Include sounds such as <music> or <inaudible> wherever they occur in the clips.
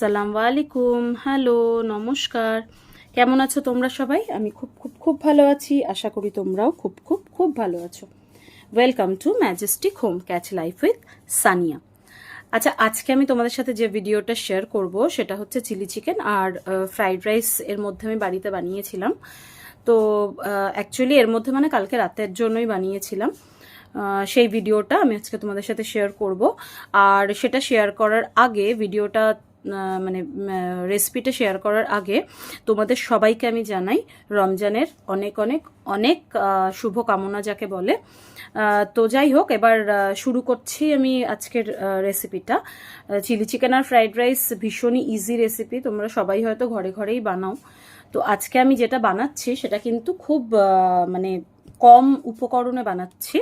আসসালামু আলাইকুম। হ্যালো, নমস্কার। কেমন আছো তোমরা সবাই? আমি খুব খুব খুব ভালো আছি। আশা করি তোমরাও খুব খুব খুব ভালো আছো। Welcome to majestic home catch life with Sania আচ্ছা আজকে আমি তোমাদের সাথে যে ভিডিওটা শেয়ার করব, সেটা হচ্ছে চিলি চিকেন আর ফ্রাইড রাইস এর মধ্যে আমি বাড়িতে বানিয়েছিলাম। তো অ্যাকচুয়ালি এর মধ্যে মানে কালকে রাতের জন্যই বানিয়েছিলাম। সেই ভিডিওটা আমি আজকে তোমাদের সাথে শেয়ার করব। আর সেটা শেয়ার করার আগে ভিডিওটা মানে রেসিপিটা শেয়ার করার আগে তোমাদের সবাইকে আমি জানাই, রমজানের অনেক অনেক অনেক শুভ কামনা যাকে বলে। তো যাই হোক, এবার শুরু করছি আমি আজকের রেসিপিটা চিলি চিকেন আর ফ্রাইড রাইস ভীষণই ইজি রেসিপি তোমরা সবাই হয়তো ঘরে, ঘরেই বানাও। তো আজকে আমি যেটা বানাচ্ছি, সেটা কিন্তু খুব মানে কম উপকরণে বানাচ্ছি।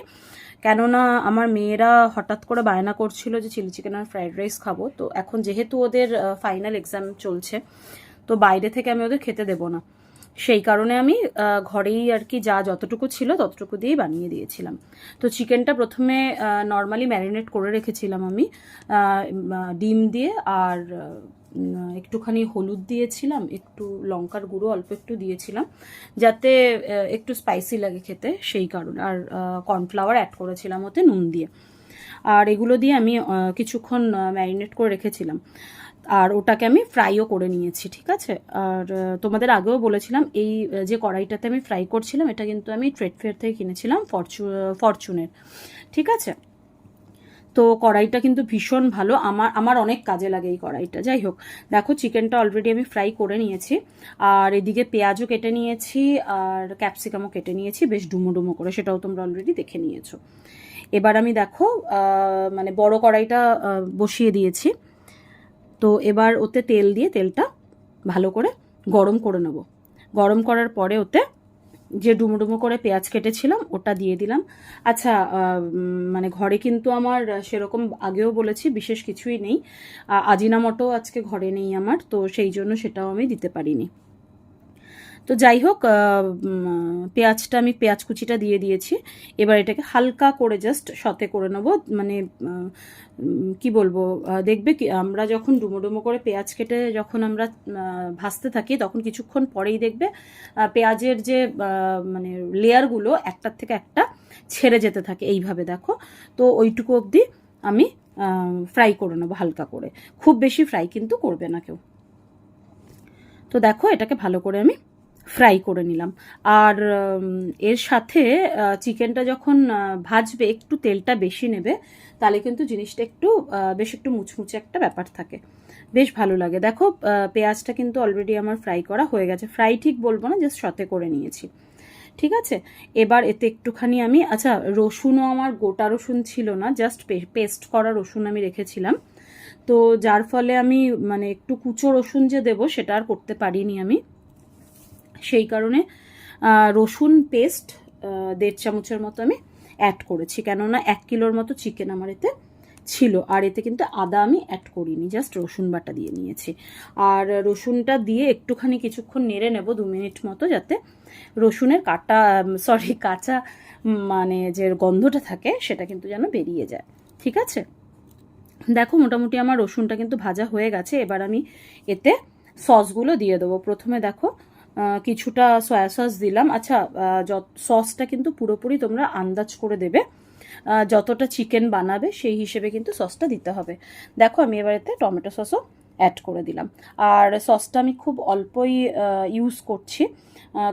কেননা আমার মেয়েরা হঠাৎ করে বায়না করছিল যে চিলি চিকেন আর ফ্রাইড রাইস খাব। তো এখন যেহেতু ওদের ফাইনাল এক্সাম চলছে, তো বাইরে থেকে আমি ওদের খেতে দেবো না। সেই কারণে আমি ঘরেই আর কি যা যতটুকু ছিল ততটুকু দিয়েই বানিয়ে দিয়েছিলাম। তো চিকেনটা প্রথমে নর্মালি ম্যারিনেট করে রেখেছিলাম আমি ডিম দিয়ে আর একটুখানি হলুদ দিয়েছিলাম, একটু লঙ্কার গুঁড়ো অল্প একটু দিয়েছিলাম, যাতে একটু স্পাইসি লাগে খেতে, সেই কারণে। আর কর্নফ্লাওয়ার অ্যাড করেছিলাম ওতে নুন দিয়ে। আর এগুলো দিয়ে আমি কিছুক্ষণ ম্যারিনেট করে রেখেছিলাম। আর ওটাকে আমি ফ্রাইও করে নিয়েছি, ঠিক আছে? আর তোমাদের আগেও বলেছিলাম, এই যে কড়াইটাতে আমি ফ্রাই করছিলাম, এটা কিন্তু আমি ট্রেড ফেয়ার থেকে কিনেছিলাম ফরচু ফরচুনের ঠিক আছে? তো কড়াইটা কিন্তু ভীষণ ভালো। আমার আমার অনেক কাজে লাগে এই কড়াইটা। যাই হোক, দেখো চিকেনটা অলরেডি আমি ফ্রাই করে নিয়েছি। আর এদিকে পেঁয়াজও কেটে নিয়েছি, আর ক্যাপসিকামও কেটে নিয়েছি। বেশ ডুমো ডুমো করে, সেটাও তোমরা অলরেডি দেখে নিয়েছো। এবার আমি দেখো মানে বড় কড়াইটা বসিয়ে দিয়েছি। তো এবার ওতে তেল দিয়ে তেলটা ভালো করে গরম করে নেব। গরম করার পরে ওতে যে ডুমো ডুমো করে পেঁয়াজ কেটেছিলাম, ওটা দিয়ে দিলাম। আচ্ছা মানে ঘরে কিন্তু আমার সেরকম আগেও বলেছি, বিশেষ কিছুই নেই। আজিনা আজিনামটো আজকে ঘরে নেই আমার, তো সেই জন্য সেটাও আমি দিতে পারিনি। তো যাই হোক পেঁয়াজটা আমি পেঁয়াজ কুচিটা দিয়ে দিয়েছি। এবার এটাকে হালকা করে জাস্ট সতে করে নেব। মানে কি বলব দেখবে কি, আমরা যখন ডুমো ডুমো করে পেঁয়াজ কেটে যখন আমরা ভাজতে থাকি, তখন কিছুক্ষণ পরেই দেখবে পেঁয়াজের যে মানে লেয়ারগুলো একটার থেকে একটা ছেড়ে যেতে থাকে। এইভাবে দেখো। তো ওইটুকু অবধি আমি ফ্রাই করে নেব হালকা করে। খুব বেশি ফ্রাই কিন্তু করবে না কেউ। তো দেখো, এটাকে ভালো করে আমি ফ্রাই করে নিলাম। আর এর সাথে চিকেনটা যখন ভাজবে, একটু তেলটা বেশি নেবে, তাহলে কিন্তু জিনিসটা একটু বেশ একটু মুচমুচে একটা ব্যাপার থাকে। বেশ ভালো লাগে। দেখো পেঁয়াজটা কিন্তু অলরেডি আমার ফ্রাই করা হয়ে গেছে। ফ্রাই ঠিক বলব না জাস্ট সতে করে নিয়েছি। ঠিক আছে? এবার এতে একটুখানি আমি আচ্ছা রসুনও আমার গোটা রসুন ছিল না জাস্ট পেস্ট করা রসুন আমি রেখেছিলাম। তো যার ফলে আমি মানে একটু কুচো রসুন যে দেবো, সেটা আর করতে পারিনি আমি। সেই কারণে রসুন পেস্ট দেড় চামচের মতো আমি অ্যাড করেছি। কেননা এক কিলোর মতো চিকেন আমার এতে ছিল। আর এতে কিন্তু আদা আমি অ্যাড করিনি জাস্ট রসুন বাটা দিয়ে নিয়েছি। আর রসুনটা দিয়ে একটুখানি কিছুক্ষণ নেড়ে নেব দু মিনিট মতো যাতে রসুনের কাটা সরি কাঁচা মানে যে গন্ধটা থাকে সেটা কিন্তু যেন বেরিয়ে যায়। ঠিক আছে? দেখো, মোটামুটি আমার রসুনটা কিন্তু ভাজা হয়ে গেছে। এবার আমি এতে সসগুলো দিয়ে দেবো। প্রথমে দেখো কিছুটা সয়া সস দিলাম। আচ্ছা সসটা কিন্তু পুরোপুরি তোমরা আন্দাজ করে দেবে। যতটা চিকেন বানাবে, সেই হিসেবে কিন্তু সসটা দিতে হবে। দেখো, আমি এবার এতে টমেটো সসও অ্যাড করে দিলাম। আর সসটা আমি খুব অল্পই ইউজ করছি।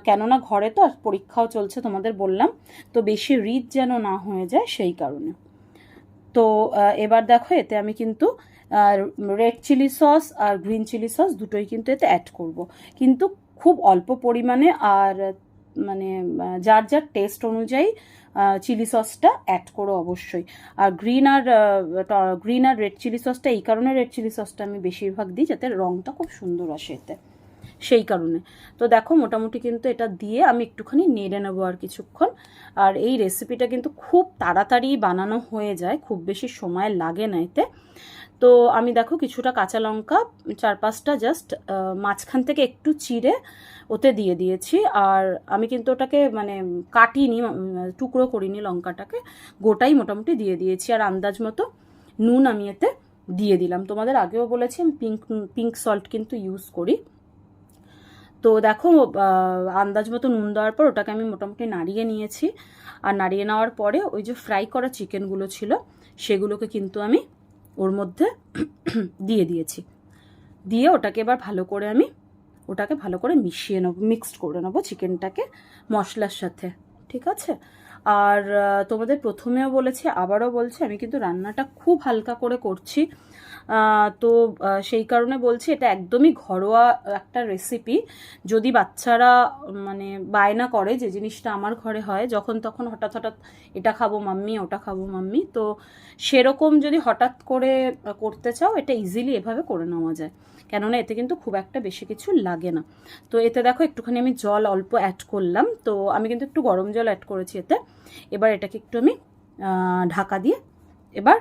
কেননা ঘরে তো আর পরীক্ষাও চলছে, তোমাদের বললাম। তো বেশি রিচ যেন না হয়ে যায়, সেই কারণে। তো এবার দেখো, এতে আমি কিন্তু রেড চিলি সস আর গ্রিন চিলি সস দুটোই কিন্তু এতে অ্যাড করব। কিন্তু খুব অল্প পরিমাণে আর মানে যার যার টেস্ট অনুযায়ী চিলি সসটা অ্যাড করো অবশ্যই। আর গ্রিন আর গ্রিন আর রেড চিলি সসটা এই কারণে রেড চিলি সসটা আমি বেশিরভাগ দিই, যাতে রঙটা খুব সুন্দর আসে এতে। সেই কারণে। তো দেখো, মোটামুটি কিন্তু এটা দিয়ে আমি একটুখানি নেড়ে নেব আর কিছুক্ষণ। আর এই রেসিপিটা কিন্তু খুব তাড়াতাড়ি বানানো হয়ে যায়, খুব বেশি সময় লাগে না এতে। তো আমি দেখো, কিছুটা কাঁচা লঙ্কা, চার পাঁচটা জাস্ট মাঝখান থেকে একটু চিড়ে ওতে দিয়ে দিয়েছি। আর আমি কিন্তু ওটাকে মানে কাটিনি টুকরো করিনি লঙ্কাটাকে, গোটাই মোটামুটি দিয়ে দিয়েছি। আর আন্দাজ মতো নুন আমি এতে দিয়ে দিলাম। তোমাদের আগেও বলেছি, আমি পিঙ্ক পিঙ্ক সল্ট কিন্তু ইউজ করি। তো দেখো আন্দাজ মতো নুন দেওয়ার পর ওটাকে আমি মোটামুটি নাড়িয়ে নিয়েছি। আর নাড়িয়ে নেওয়ার পরে ওই যে ফ্রাই করা চিকেনগুলো ছিল, সেগুলোকে কিন্তু আমি ওর মধ্যে দিয়ে দিয়েছি। দিয়ে ওটাকে এবার ভালো করে আমি, ওটাকে ভালো করে মিশিয়ে নেব মিক্সড করে নেব চিকেনটাকে মশলার সাথে, ঠিক আছে? আর তোমাদের প্রথমেও বলেছি, আবারও বলছি, আমি কিন্তু রান্নাটা খুব হালকা করে করছি। তো সেই কারণে বলছি এটা একদমই ঘরোয়া একটা রেসিপি যদি বাচ্চারা মানে বায়না করে যে জিনিসটা আমার ঘরে হয়, যখন তখন হঠাৎ হঠাৎ এটা খাব মাম্মি, ওটা খাব মাম্মি, তো সেরকম যদি হঠাৎ করে করতে চাও, এটা ইজিলি এভাবে করে নেওয়া যায়। কেননা এতে কিন্তু খুব একটা বেশি কিছু লাগে না। তো এতে দেখো, একটুখানি আমি জল অল্প অ্যাড করলাম। তো আমি কিন্তু একটু গরম জল অ্যাড করেছি এতে। এবার এটাকে একটু আমি ঢাকা দিয়ে এবার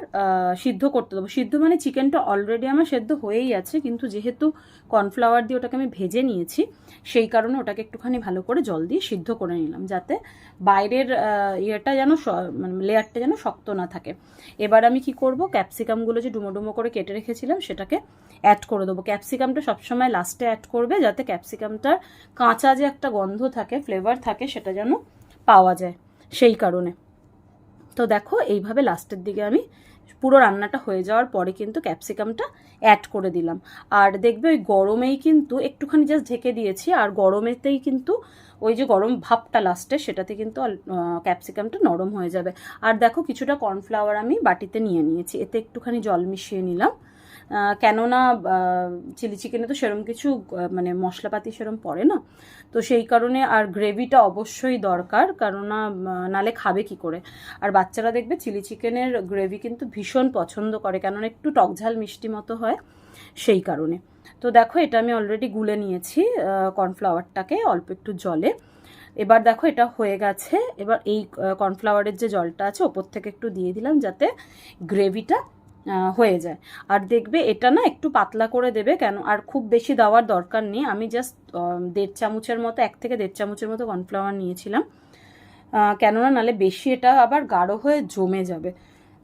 সিদ্ধ করতে দেবো। সিদ্ধ মানে চিকেনটা অলরেডি আমার সেদ্ধ হয়েই আছে, কিন্তু যেহেতু কর্নফ্লাওয়ার দিয়ে ওটাকে আমি ভেজে নিয়েছি, সেই কারণে ওটাকে একটুখানি ভালো করে জল দিয়ে সিদ্ধ করে নিলাম, যাতে বাইরের ইয়েটা যেন মানে লেয়ারটা যেন শক্ত না থাকে। এবার আমি কি করব ক্যাপসিকামগুলো যে ডুমো ডুমো করে কেটে রেখেছিলাম, সেটাকে অ্যাড করে দেবো। ক্যাপসিকামটা সবসময় লাস্টে অ্যাড করবে, যাতে ক্যাপসিকামটার কাঁচা যে একটা গন্ধ থাকে ফ্লেভার থাকে, সেটা যেন পাওয়া যায়, সেই কারণে। তো দেখো, এইভাবে লাস্টের দিকে আমি পুরো রান্নাটা হয়ে যাওয়ার পরে কিন্তু ক্যাপসিকামটা অ্যাড করে দিলাম। আর দেখবে ওই গরমেই কিন্তু একটুখানি জাস্ট ঢেকে দিয়েছি, আর গরমেতেই কিন্তু ওই যে গরম ভাবটা লাস্টে, সেটাতে কিন্তু ক্যাপসিকামটা নরম হয়ে যাবে। আর দেখো, কিছুটা কর্নফ্লাওয়ার আমি বাটিতে নিয়ে নিয়েছি, এতে একটুখানি জল মিশিয়ে নিলাম। কেননা চিলি চিকেনে তো সেরম কিছু মানে মশলাপাতি সেরম পড়ে না। তো সেই কারণে আর গ্রেভিটা অবশ্যই দরকার, কেননা নালে খাবে কি করে? আর বাচ্চারা দেখবে চিলি চিকেনের গ্রেভি কিন্তু ভীষণ পছন্দ করে, কেননা একটু টকঝাল মিষ্টি মতো হয় সেই কারণে। তো দেখো, এটা আমি অলরেডি গুলে নিয়েছি কর্নফ্লাওয়ারটাকে অল্প একটু জলে। এবার দেখো, এটা হয়ে গেছে। এবার এই কর্নফ্লাওয়ারের যে জলটা আছে, ওপর থেকে একটু দিয়ে দিলাম যাতে গ্রেভিটা হয়ে যায়। আর দেখবে এটা না একটু পাতলা করে দেবে কেন? আর খুব বেশি দেওয়ার দরকার নেই। আমি জাস্ট দেড় চামচের মতো, এক থেকে দেড় চামচের মতো কর্নফ্লাওয়ার নিয়েছিলাম। কেননা নালে বেশি এটা আবার গাঢ় হয়ে জমে যাবে।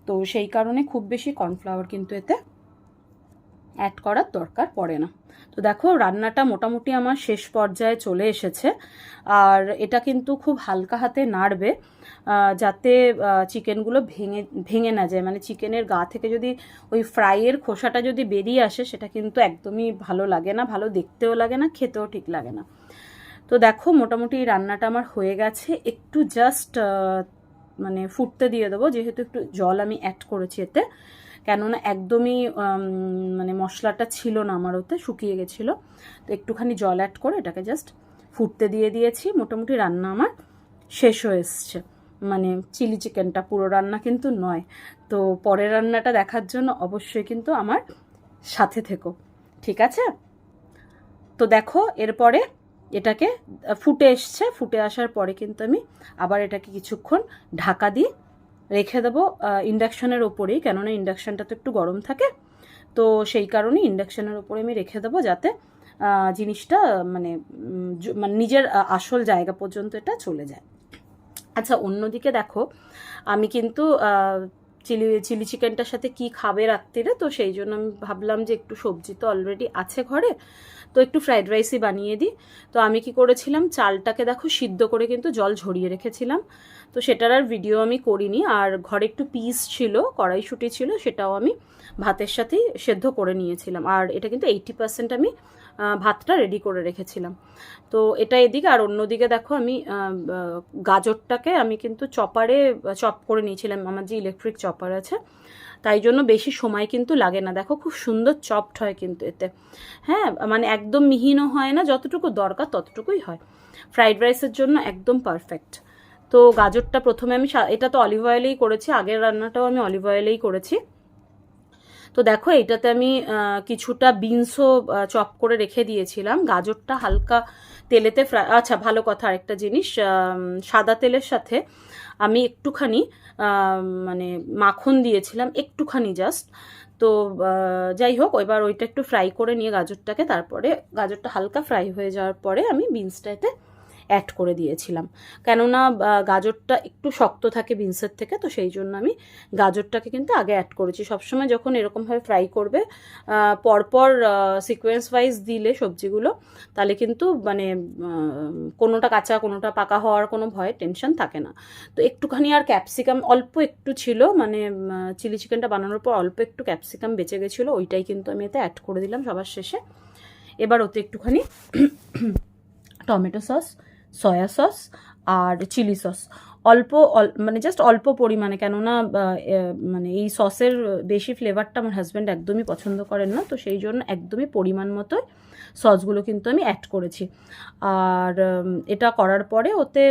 তো সেই কারণে খুব বেশি কর্নফ্লাওয়ার কিন্তু এতে অ্যাড করার দরকার পড়ে না। তো দেখো, রান্নাটা মোটামুটি আমার শেষ পর্যায়ে চলে এসেছে। আর এটা কিন্তু খুব হালকা হাতে নাড়বে যাতে চিকেনগুলো ভেঙে ভেঙে না যায়। মানে চিকেনের গা থেকে যদি ওই ফ্রাইয়ের খোসাটা যদি বেরিয়ে আসে, সেটা কিন্তু একদমই ভালো লাগে না, ভালো দেখতেও লাগে না, খেতেও ঠিক লাগে না। তো দেখো, মোটামুটি রান্নাটা আমার হয়ে গেছে। একটু জাস্ট মানে ফুটতে দিয়ে দেবো, যেহেতু একটু জল আমি অ্যাড করেছি এতে। কেননা একদমই মানে মশলাটা ছিল না আমার ওতে, শুকিয়ে গেছিল। তো একটুখানি জল অ্যাড করে এটাকে জাস্ট ফুটতে দিয়ে দিয়েছি, মোটামুটি রান্না আমার শেষ হয়ে এসছে। মানে চিলি চিকেনটা পুরো রান্না কিন্তু নয়। তো পরের রান্নাটা দেখার জন্য অবশ্যই কিন্তু আমার সাথে থেকো। ঠিক আছে? তো দেখো, এরপরে এটাকে ফুটে এসছে। ফুটে আসার পরে কিন্তু আমি আবার এটাকে কিছুক্ষণ ঢাকা দিয়ে রেখে দেবো ইন্ডাকশনের ওপরেই, কেননা ইন্ডাকশানটা তো একটু গরম থাকে। তো সেই কারণে ইন্ডাকশানের ওপরে আমি রেখে দেবো যাতে জিনিসটা মানে মানে নিজের আসল জায়গা পর্যন্ত এটা চলে যায়। আচ্ছা অন্যদিকে দেখো, আমি কিন্তু চিলি চিলি চিকেনটার সাথে কি খাবে রাত্রিরে তো সেই জন্য আমি ভাবলাম যে একটু সবজি তো অলরেডি আছে ঘরে। তো একটু ফ্রাইড রাইসই বানিয়ে দিই। তো আমি কি করেছিলাম, চালটাকে দেখো সিদ্ধ করে কিন্তু জল ঝরিয়ে রেখেছিলাম। তো সেটার আর ভিডিও আমি করিনি, আর ঘরে একটু পিস ছিল, কড়াইশুটি ছিল, সেটাও আমি ভাতের সাথেই সেদ্ধ করে নিয়েছিলাম। আর এটা কিন্তু এইটি পার্সেন্ট আমি ভাতটা রেডি করে রেখেছিলাম। তো এটা এদিকে, আর অন্যদিকে দেখো আমি গাজরটাকে আমি কিন্তু চপারে চপ করে নিয়েছিলাম। আমার যে ইলেকট্রিক চপার আছে তাই জন্য বেশি সময় কিন্তু লাগে না। দেখো খুব সুন্দর চপড হয় কিন্তু এতে। হ্যাঁ মানে একদম মিহিনও হয় না, যতটুকু দরকার ততটুকুই হয়। ফ্রাইড রাইসের জন্য একদম পারফেক্ট তো গাজরটা প্রথমে আমি এটা তো অলিভ অয়েলেই করেছি, আগের রান্নাটাও আমি অলিভ অয়েলেই করেছি। তো দেখো এটাতে আমি কিছুটা বিনসও চপ করে রেখে দিয়েছিলাম। গাজরটা হালকা তেলেতে ফ্রাই আচ্ছা ভালো কথা আরেকটা জিনিস সাদা তেলের সাথে আমি একটুখানি মানে মাখন দিয়েছিলাম একটুখানি জাস্ট তো যাই হোক, এবার ওইটা একটু ফ্রাই করে নিয়ে গাজরটাকে, তারপরে গাজরটা হালকা ফ্রাই হয়ে যাওয়ার পরে আমি বিনসটা এতে অ্যাড করে দিয়েছিলাম। কেননা গাজরটা একটু শক্ত থাকে বিনসের থেকে, তো সেই জন্য আমি গাজরটাকে কিন্তু আগে অ্যাড করেছি। সবসময় যখন এরকমভাবে ফ্রাই করবে পরপর সিকোয়েন্স ওয়াইজ দিলে সবজিগুলো, তাহলে কিন্তু মানে কোনোটা কাঁচা, কোনোটা পাকা হওয়ার কোনো ভয় টেনশন থাকে না। তো একটুখানি আর ক্যাপসিকাম অল্প একটু ছিল মানে চিলি চিকেনটা বানানোর পর অল্প একটু ক্যাপসিকাম বেঁচে গেছিল, ওইটাই কিন্তু আমি এতে অ্যাড করে দিলাম সবার শেষে। এবার ওতে একটুখানি <coughs> টমেটো সস সয়া সস আর চিলি সস অল্প অল- মানে জাস্ট অল্প পরিমাণে, কেননা মানে এই সসের বেশি ফ্লেভারটা আমার হাজব্যান্ড একদমই পছন্দ করেন না, তো সেই জন্য একদমই পরিমাণ মতো সসগুলো কিন্তু আমি অ্যাড করেছি। আর এটা করার পরে ওতে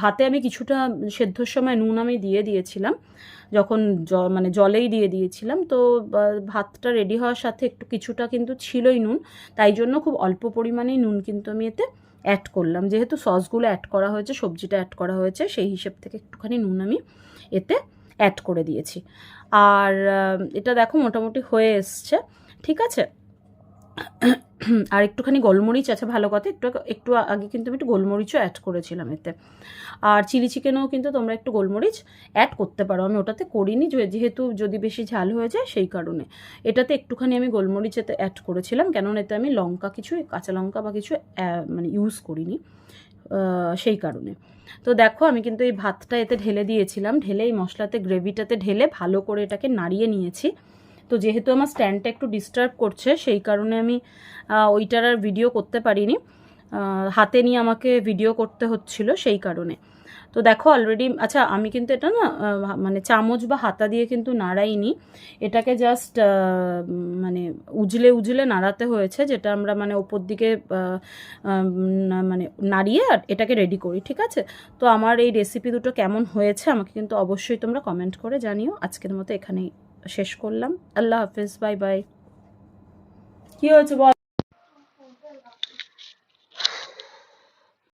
ভাতে আমি কিছুটা সেদ্ধর সময় নুন আমি দিয়ে দিয়েছিলাম, যখন জ মানে জলেই দিয়ে দিয়েছিলাম, তো ভাতটা রেডি হওয়ার সাথে একটু কিছুটা কিন্তু ছিলই নুন, তাই জন্য খুব অল্প পরিমাণেই নুন কিন্তু আমি এতে অ্যাড করলাম। যেহেতু সসগুলো অ্যাড করা হয়েছে, সবজিটা অ্যাড করা হয়েছে, সেই হিসেব থেকে একটুখানি নুন আমি এতে অ্যাড করে দিয়েছি। আর এটা দেখো মোটামুটি হয়ে এসছে, ঠিক আছে? আর একটুখানি গোলমরিচ আছে ভালো কথা, একটু একটু আগে কিন্তু আমি একটু গোলমরিচও অ্যাড করেছিলাম এতে। আর চিলি চিকেনেও কিন্তু তোমরা একটু গোলমরিচ অ্যাড করতে পারো। আমি ওটাতে করিনি যেহেতু যদি বেশি ঝাল হয়ে যায় সেই কারণে। এটাতে একটুখানি আমি গোলমরিচ এতে অ্যাড করেছিলাম, কেননা এতে আমি লঙ্কা কিছু, কাঁচা লঙ্কা বা কিছু মানে ইউজ করিনি সেই কারণে। তো দেখো, আমি কিন্তু এই ভাতটা এতে ঢেলে দিয়েছিলাম। ঢেলে এই মশলাতে গ্রেভিটাতে ঢেলে ভালো করে এটাকে নাড়িয়ে নিয়েছি। তো যেহেতু আমার স্ট্যান্ডটা একটু ডিস্টার্ব করছে, সেই কারণে আমি ওইটার আর ভিডিও করতে পারিনি। হাতে নিয়ে আমাকে ভিডিও করতে হচ্ছিল সেই কারণে। তো দেখো অলরেডি আচ্ছা আমি কিন্তু এটা না মানে চামচ বা হাতা দিয়ে কিন্তু নাড়াইনি। এটাকে জাস্ট মানে উজলে উজলে নাড়াতে হয়েছে, যেটা আমরা মানে ওপর দিকে মানে নাড়িয়ে এটাকে রেডি করি, ঠিক আছে? তো আমার এই রেসিপি দুটো কেমন হয়েছে আমাকে কিন্তু অবশ্যই তোমরা কমেন্ট করে জানিও। আজকের মতো এখানেই শেষ করলাম। আল্লাহ হাফেজ বাই বাই। কি হয়েছে বল?